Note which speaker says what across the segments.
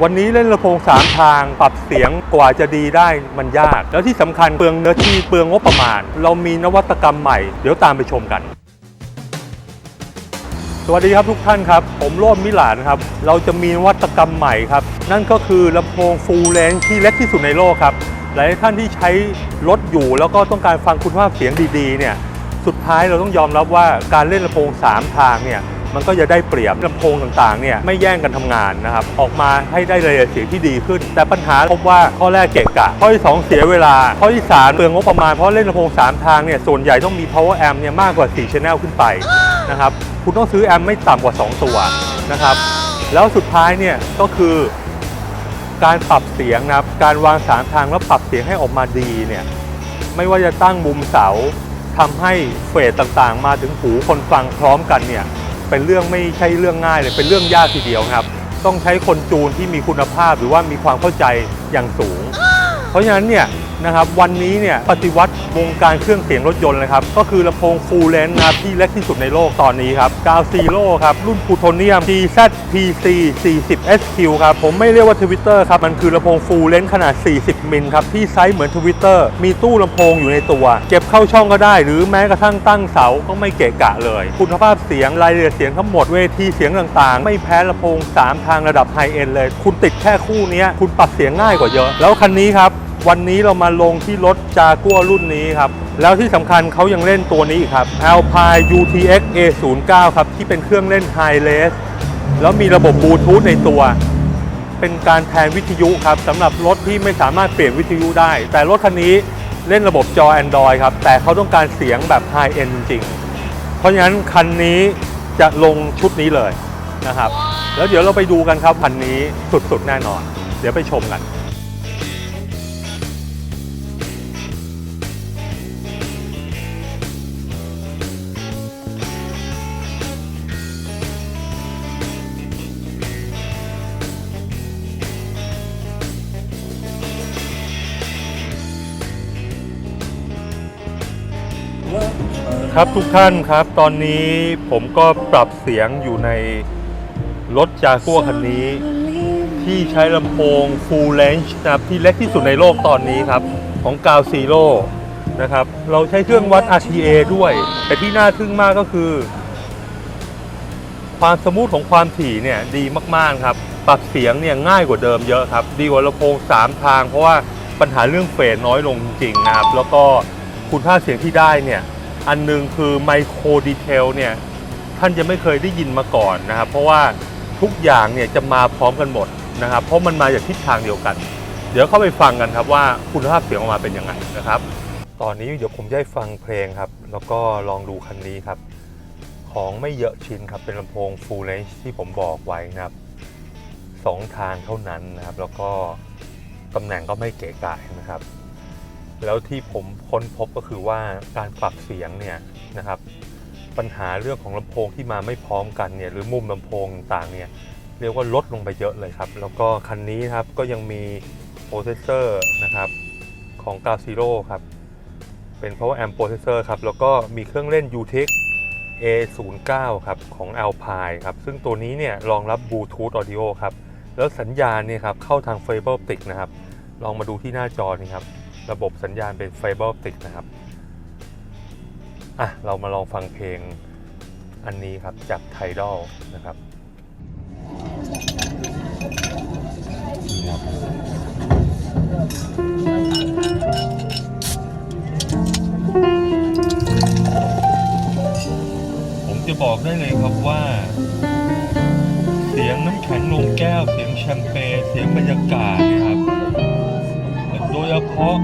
Speaker 1: วันนี้เล่นลำโพงสามทาง ปรับเสียงกว่าจะดีได้มันยาก แล้วที่สำคัญเปลืองเนื้อที่เปลืองงบประมาณ เรามีนวัตกรรมใหม่ เดี๋ยวตามไปชมกัน สวัสดีครับทุกท่านครับ ผมโรดมิหลานครับ เราจะมีนวัตกรรมใหม่ครับ นั่นก็คือลำโพงฟูลเลนที่เล็กที่สุดในโลกครับ หลายท่านที่ใช้รถอยู่ แล้วก็ต้องการฟังคุณภาพเสียงดีๆเนี่ยสุดท้ายเราต้องยอมรับว่าการเล่นลำโพง3ทางเนี่ย มันก็จะได้เปรียบลำโพงต่างๆเนี่ยไม่แย่งกันทำงานนะครับออกมาให้ได้รายลยเสียงที่ดีขึ้น แต่ปัญหาพบว่าข้อแรกเกะกะ ข้อที่ 2 เสียเวลา ข้อที่3เปลืองงบประมาณเพราะเล่นลำโพง 3 ทางเนี่ยส่วนใหญ่ต้องมี power amp เนี่ยมากกว่า 4 channel ขึ้นไปนะครับคุณต้องซื้อแอมไม่ต่ำกว่า 2 ตัวนะครับแล้วสุดท้ายเนี่ยก็คือการปรับเสียงนะครับการวางสามทางแล้วปรับเสียงให้ออกมาดีเนี่ยไม่ว่าจะตั้งมุมเสาทำให้เฟสต่างๆ มาถึงหูคนฟังพร้อมกันเนี่ย เป็นเรื่องไม่ใช่เรื่องง่ายเลยเป็นเรื่องยากทีเดียวครับ ต้องใช้คนจูนที่มีคุณภาพหรือว่ามีความเข้าใจอย่างสูง เพราะฉะนั้นเนี่ย นะครับวันนี้เนี่ยปฏิวัติวงการเครื่องเสียงรถยนต์เลยครับก็คือลำโพงฟูลเลนนะครับที่เล็กที่สุดในโลกตอนนี้ครับกาวซีโร่ครับรุ่นพูโทเนียม TZPC 40 SQ ครับผมไม่เรียกว่าทวิตเตอร์ครับมันคือลำโพงฟูลเลนขนาด 40 มิลครับที่ไซส์เหมือนทวิตเตอร์มีตู้ลำโพงอยู่ในตัว เก็บเข้าช่องก็ได้ หรือแม้กระทั่งตั้งเสาก็ไม่เกะกะเลย คุณภาพเสียงรายละเอียดเสียงทั้งหมดเวทีเสียงต่างๆ ไม่แพ้ลำโพง 3 ทางระดับไฮเอ็นเลย คุณติดแค่คู่นี้คุณปรับเสียงง่ายกว่าเยอะ แล้วคันนี้ครับ วันนี้เรามาลงที่รถจากัวรุ่นนี้ครับ แล้วที่สำคัญเขายังเล่นตัวนี้อีกครับ Alpine UTX A09 ครับ ที่เป็นเครื่องเล่น High Res แล้วมีระบบบลูทูธในตัว เป็นการแทนวิทยุครับสำหรับรถที่ไม่สามารถเปลี่ยนวิทยุได้ แต่รถคันนี้เล่นระบบจอ Android ครับ แต่เขาต้องการเสียงแบบ High End จริง ๆ เพราะฉะนั้นคันนี้จะลงชุดนี้เลยนะครับ แล้วเดี๋ยวเราไปดูกันครับคันนี้สุดๆแน่นอน เดี๋ยวไปชมกัน ครับทุกท่านครับ ตอนนี้ผมก็ปรับเสียงอยู่ในรถจากัวคันนี้ ที่ใช้ลำโพง full range นะครับที่เล็กที่สุดในโลกตอนนี้ครับ ของกาวซีโร่นะครับ เราใช้เครื่องวัด RTA ด้วย แต่ที่น่าทึ่งมากก็คือ ความสมูทของความถี่เนี่ยดีมากๆครับ ปรับเสียงเนี่ยง่ายกว่าเดิมเยอะครับ ดีกว่าลำโพง 3 ทาง เพราะว่าปัญหาเรื่องเฟสน้อยลงจริงๆนะครับ แล้วก็คุณภาพเสียงที่ได้เนี่ย อันหนึงคือไมโครดีเทลเนี่ยท่านจะไม่เคยได้ยินมาก่อนนะครับ เพราะว่าทุกอย่างเนี่ยจะมาพร้อมกันหมดนะครับ เพราะมันมาจากทิศทางเดียวกัน เดี๋ยวเข้าไปฟังกันครับว่าคุณภาพเสียงออกมาเป็นยังไงนะครับ ตอนนี้เดี๋ยวผมจะให้ฟังเพลงครับ แล้วก็ลองดูคันนี้ครับ ของไม่เยอะชิ้นครับ เป็นลำโพง full range ที่ผมบอกไว้นะครับสองทางเท่านั้นนะครับ แล้วก็ตำแหน่งก็ไม่เก๋ไก่นะครับ แล้วที่ผมค้นพบก็คือว่าการปรับเสียงเนี่ยนะครับ ปัญหาเรื่องของลำโพงที่มาไม่พร้อมกันเนี่ยหรือมุมลำโพงต่างเนี่ยเรียกว่าลดลงไปเยอะเลยครับ แล้วก็คันนี้ครับก็ยังมีโปรเซสเซอร์นะครับของ g a z e r o ครับเป็น power amp processor ครับ แล้วก็มีเครื่องเล่น UTX A09 ครับของ Alpine ครับ ซึ่งตัวนี้เนี่ยรองรับ Bluetooth Audio ครับ แล้วสัญญาณเนี่ยครับเข้าทาง Fiber Optic นะครับ ลองมาดูที่หน้าจอนี่ครับ ระบบสัญญาณเป็น Fiber Optic นะครับ อะ เรามาลองฟังเพลงอันนี้ครับ จาก Tidal นะครับผมจะบอกได้เลยครับว่า เสียงน้ำแข็งลงแก้ว เสียงแชมเปญเสียงบรรยากาศนะครับ ยเฉพาะ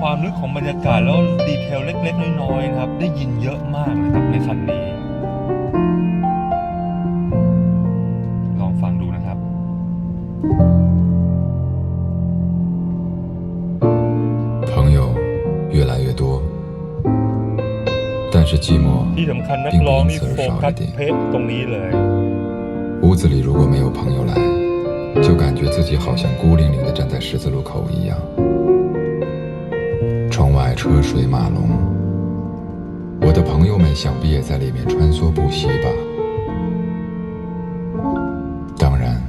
Speaker 1: ความลึกของบรรยากาศแล้วดีเทลเล็กๆ น้อยๆนะครับ ได้ยินเยอะมากเลยครับในคันนี้ ลองฟังดูนะครับ
Speaker 2: 朋友越来越多，但是寂寞
Speaker 1: ที่สำคัญนักร้องนี่โฟกัสเพะตรงนี้เลย
Speaker 2: 屋子里如果没有朋友来，就感觉自己好像孤零零的站在十字路口一样。 车水马龙。我的朋友们想必也在里面穿梭不息吧。当然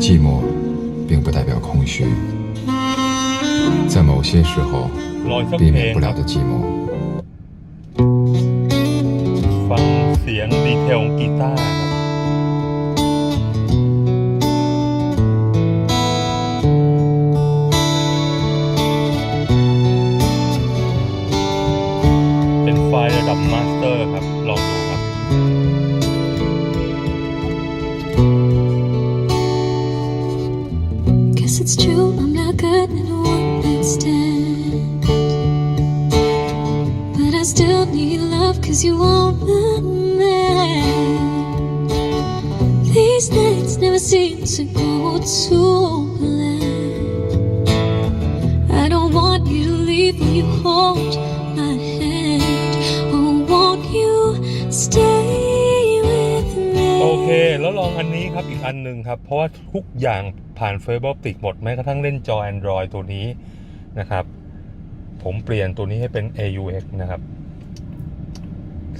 Speaker 2: 寂寞并不代表空虚。在某些时候避免不了的寂寞。
Speaker 3: You won't mind. These nights never seem to go to plan. I don't want you to leave when you hold my hand. Oh, won't you stay with me?
Speaker 1: โอเค แล้วลองอันนี้ครับอีกอันหนึ่งครับ เพราะว่าทุกอย่างผ่านไฟเบอร์ติกหมดแม้กระทั่งเล่นจอ Android ตัวนี้นะครับ ผมเปลี่ยนตัวนี้ให้เป็น AUX นะครับ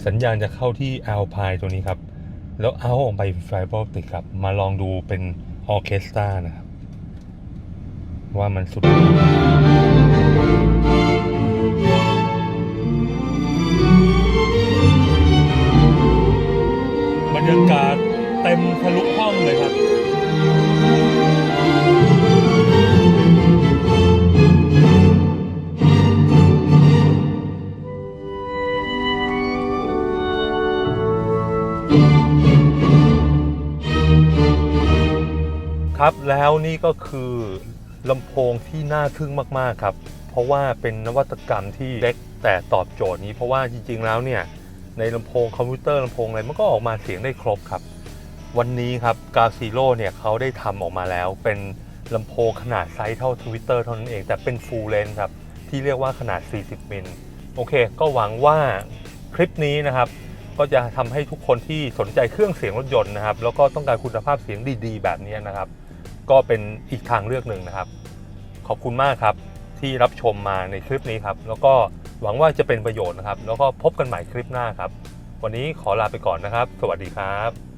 Speaker 1: สัญญาณจะเข้าที่ Alpine ตัวนี้ครับ แล้วเอาออกไปไฟเบอร์ติกครับ มาลองดูเป็นออเคสตรานะครับ ว่ามันสุดบรรยากาศเต็มทะลุห้องเลยครับ ครับแล้วนี่ก็คือลำโพงที่น่าทึ่งมาก ๆ ครับ เพราะว่าเป็นนวัตกรรมที่เล็กแต่ตอบโจทย์นี้ เพราะว่าจริง ๆ แล้วเนี่ยในลำโพงคอมพิวเตอร์ลำโพงอะไรมันก็ออกมาเสียงได้ครบครับ วันนี้ครับกาซิโ o เนี่ยเขาได้ทำออกมาแล้ว เป็นลำโพงขนาดไซส์เท่าทวิตเตอร์เท่านั้นเอง แต่เป็นฟูลเลนครับ ที่เรียกว่าขนาด 40 มิล โอเค ก็หวังว่าคลิปนี้นะครับ ก็จะทำให้ทุกคนที่สนใจเครื่องเสียงรถยนต์นะครับ แล้วก็ต้องการคุณภาพเสียงดีๆ แบบนี้นะครับ ก็เป็นอีกทางเลือกหนึ่งนะครับ ขอบคุณมากครับที่รับชมมาในคลิปนี้ครับ แล้วก็หวังว่าจะเป็นประโยชน์นะครับ แล้วก็พบกันใหม่คลิปหน้าครับ วันนี้ขอลาไปก่อนนะครับ สวัสดีครับ